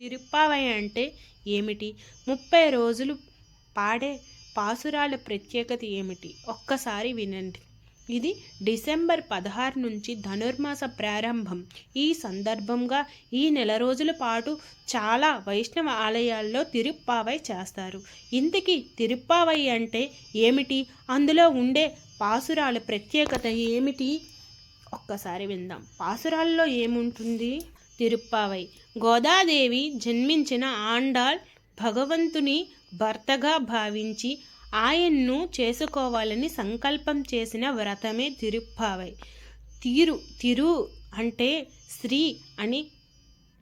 తిరుప్పావై అంటే ఏమిటి? ముప్పై రోజులు పాడే పాసురాల ప్రత్యేకత ఏమిటి? ఒక్కసారి వినండి. ఇది డిసెంబర్ పదహారు నుంచి ధనుర్మాస ప్రారంభం. ఈ సందర్భంగా ఈ నెల రోజుల పాటు చాలా వైష్ణవ ఆలయాల్లో తిరుప్పావై చేస్తారు. ఇంతకీ తిరుప్పావై అంటే ఏమిటి? అందులో ఉండే పాసురాల ప్రత్యేకత ఏమిటి? ఒక్కసారి విందాం. పాసురాల్లో ఏముంటుంది? తిరుప్పావై. గోదాదేవి జన్మించిన ఆండాల్ భగవంతుని భర్తగా భావించి ఆయన్ను చేసుకోవాలని సంకల్పం చేసిన వ్రతమే తిరుప్పావై. తీరు తిరు అంటే స్త్రీ అని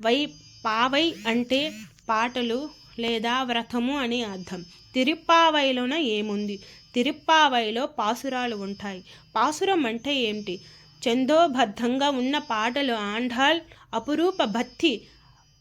వై పావై అంటే పాటలు లేదా వ్రతము అని అర్థం. తిరుప్పావైలోన ఏముంది? తిరుప్పావైలో పాసురాలు ఉంటాయి. పాసురం అంటే ఏమిటి? చందోబద్ధంగా ఉన్న పాటలు ఆండాల్ అపురూప భక్తి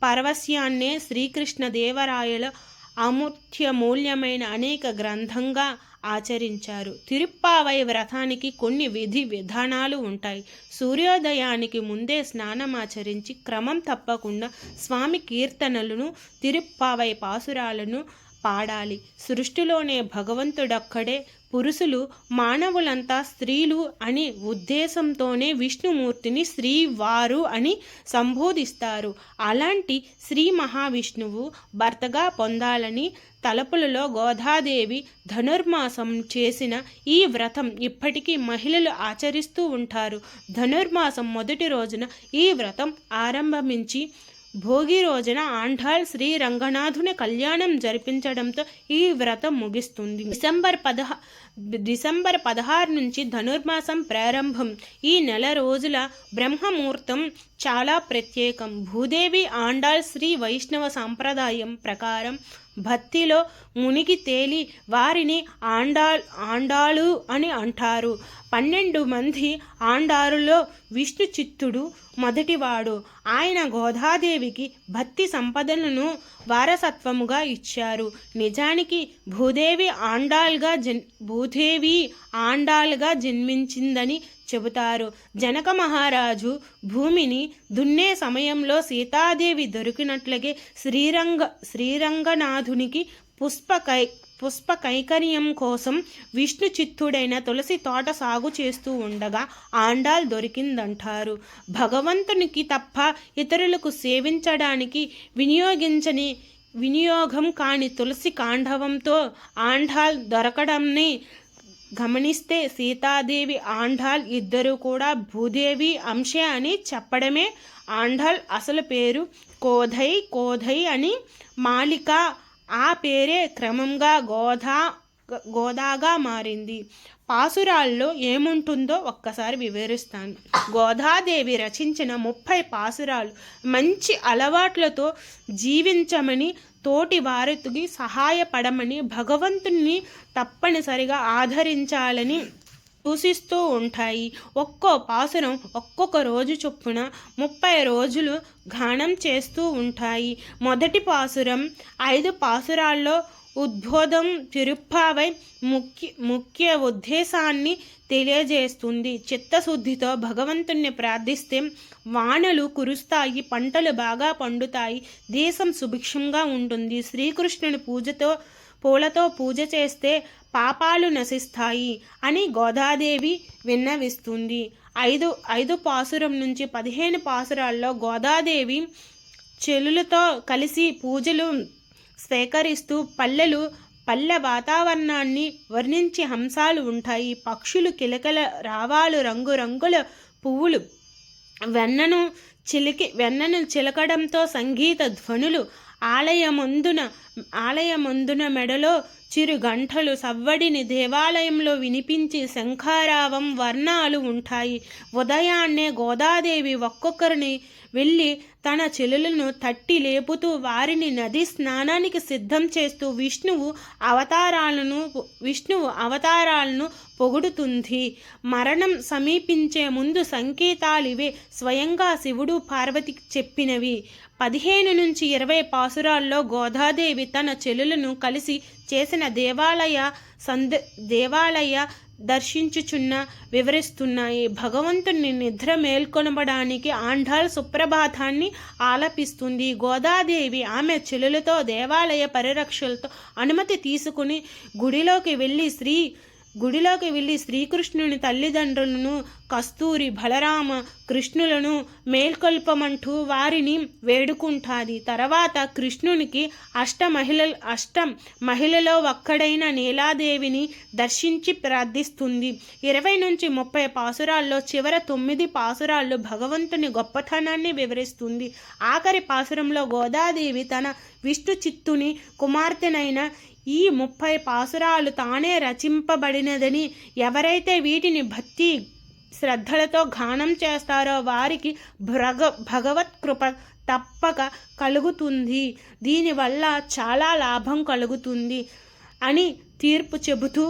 పరవశ్యాన్నే శ్రీకృష్ణ దేవరాయల అమూర్త్యమూల్యమైన అనేక గ్రంథంగా ఆచరించారు. తిరుప్పావై వ్రతానికి కొన్ని విధి విధానాలు ఉంటాయి. సూర్యోదయానికి ముందే స్నానమాచరించి క్రమం తప్పకుండా స్వామి కీర్తనలను తిరుప్పావై పాసురాలను పాడాలి. సృష్టిలోనే భగవంతుడక్కడే పురుషులు మానవులంతా స్త్రీలు అని ఉద్దేశంతోనే విష్ణుమూర్తిని శ్రీవారు అని సంబోధిస్తారు. అలాంటి శ్రీ మహావిష్ణువు భర్తగా పొందాలని తలపులలో గోదాదేవి ధనుర్మాసం చేసిన ఈ వ్రతం ఇప్పటికీ మహిళలు ఆచరిస్తూ ఉంటారు. ధనుర్మాసం మొదటి రోజున ఈ వ్రతం ఆరంభించి భోగి రోజున ఆండాల్ శ్రీ రంగనాథుని కళ్యాణం జరిపించడంతో ఈ వ్రతం ముగిస్తుంది. డిసెంబర్ పదహ డిసెంబర్ పదహారు నుంచి ధనుర్మాసం ప్రారంభం. ఈ నెల రోజుల బ్రహ్మముహూర్తం చాలా ప్రత్యేకం. భూదేవి ఆండాల్ శ్రీ వైష్ణవ సాంప్రదాయం ప్రకారం భక్తిలో మునిగి తేలి వారిని ఆండాల్ ఆండాలు అని అంటారు. పన్నెండు మంది ఆండారులో విష్ణు చిత్తుడు మొదటివాడు. ఆయన గోదాదేవికి భక్తి సంపదలను వారసత్వముగా ఇచ్చారు. నిజానికి భూదేవి ఆండాల్గా జన్ భూదేవి ఆండాల్గా జన్మించిందని చెబుతారు. జనక మహారాజు భూమిని దున్నే సమయంలో సీతాదేవి దొరికినట్లుగే శ్రీరంగ శ్రీరంగనాథునికి పుష్పకై పుష్ప కైకర్యం కోసం విష్ణు చిత్తుడైన తులసి తోట సాగు చేస్తూ ఉండగా ఆండాల్ దొరికిందంటారు. భగవంతునికి తప్ప ఇతరులకు సేవించడానికి వినియోగించని వినియోగం కాని తులసి కాండవంతో ఆండాల్ దొరకడంని గమనిస్తే సీతాదేవి ఆండాల్ ఇద్దరు కూడా భూదేవి అంశే అని చెప్పడమే. ఆండాల్ అసలు పేరు కోధై కోధై అని మాలిక ఆ పేరే క్రమంగా గోదా గోదాగా మారింది. పాసురాల్లో ఏముంటుందో ఒక్కసారి వివరిస్తాను. గోదాదేవి రచించిన ముప్పై పాసురాలు మంచి అలవాట్లతో జీవించమని తోటి వారికి సహాయపడమని భగవంతుని తప్పనిసరిగా ఆదరించాలని సూచిస్తూ ఉంటాయి. ఒక్కో పాసురం ఒక్కొక్క రోజు చొప్పున ముప్పై రోజులు గానం చేస్తూ ఉంటాయి. మొదటి పాసురం ఐదు పాసురాల్లో ఉద్బోధం తిరుప్పావై ముఖ్య ముఖ్య ఉద్దేశాన్ని తెలియజేస్తుంది. చిత్తశుద్ధితో భగవంతుణ్ణి ప్రార్థిస్తే వానలు కురుస్తాయి పంటలు బాగా పండుతాయి దేశం సుభిక్షంగా ఉంటుంది. శ్రీకృష్ణుని పూజతో పూలతో పూజ చేస్తే పాపాలు నశిస్తాయి అని గోదాదేవి విన్నవిస్తుంది. ఐదు ఐదు పాసురం నుంచి పదిహేను పాసురాల్లో గోదాదేవి చెలులతో కలిసి పూజలు స్వీకరిస్తూ పల్లెలు పల్లె వాతావరణాన్ని వర్ణించే హంసాలు ఉంటాయి. పక్షులు కిలకల రావాలు రంగురంగుల పువ్వులు వెన్నను చిలికి వెన్నను చిలకడంతో సంగీత ధ్వనులు ఆలయమందున ఆలయమందున మెడలో చిరు గంటలు సవ్వడిని దేవాలయంలో వినిపించి శంఖారావం వర్ణాలు ఉంటాయి. ఉదయాన్నే గోదాదేవి ఒక్కొక్కరిని వెళ్ళి తన చెలులను తట్టి లేపుతూ వారిని నది స్నానానికి సిద్ధం చేస్తూ విష్ణువు అవతారాలను విష్ణువు అవతారాలను పొగుడుతుంది. మరణం సమీపించే ముందు సంకేతాలివే స్వయంగా శివుడు పార్వతికి చెప్పినవి. పదిహేను నుంచి ఇరవై పాసురాల్లో గోదాదేవి తన చెలులను కలిసి చేసిన దేవాలయ సంద దేవాలయ దర్శించుచున్న వివరిస్తున్నాయి. భగవంతుని నిద్ర మేల్కొనబడానికి ఆండాల్ సుప్రభాతాన్ని ఆలపిస్తుంది. గోదాదేవి ఆమె చెలులతో దేవాలయ పరిరక్షలతో అనుమతి తీసుకుని గుడిలోకి వెళ్ళి శ్రీ గుడిలోకి వెళ్ళి శ్రీకృష్ణుని తల్లిదండ్రులను కస్తూరి బలరామ కృష్ణులను మేల్కొల్పమంటూ వారిని వేడుకుంటాది. తర్వాత కృష్ణునికి అష్ట మహిళ అష్టం మహిళలో ఒక్కడైన నీలాదేవిని దర్శించి ప్రార్థిస్తుంది. ఇరవై నుంచి ముప్పై పాసురాల్లో చివర తొమ్మిది పాసురాల్లో భగవంతుని గొప్పతనాన్ని వివరిస్తుంది. ఆఖరి పాసురంలో గోదాదేవి తన విష్ణు చిత్తుని కుమార్తెనైన ఈ ముప్పై పాసురాలు తానే రచింపబడినదని ఎవరైతే వీటిని భక్తి శ్రద్ధలతో గానం చేస్తారో వారికి భ్రగ భగవత్ కృప తప్పక కలుగుతుంది. దీనివల్ల చాలా లాభం కలుగుతుంది అని తీర్పు చెబుతూ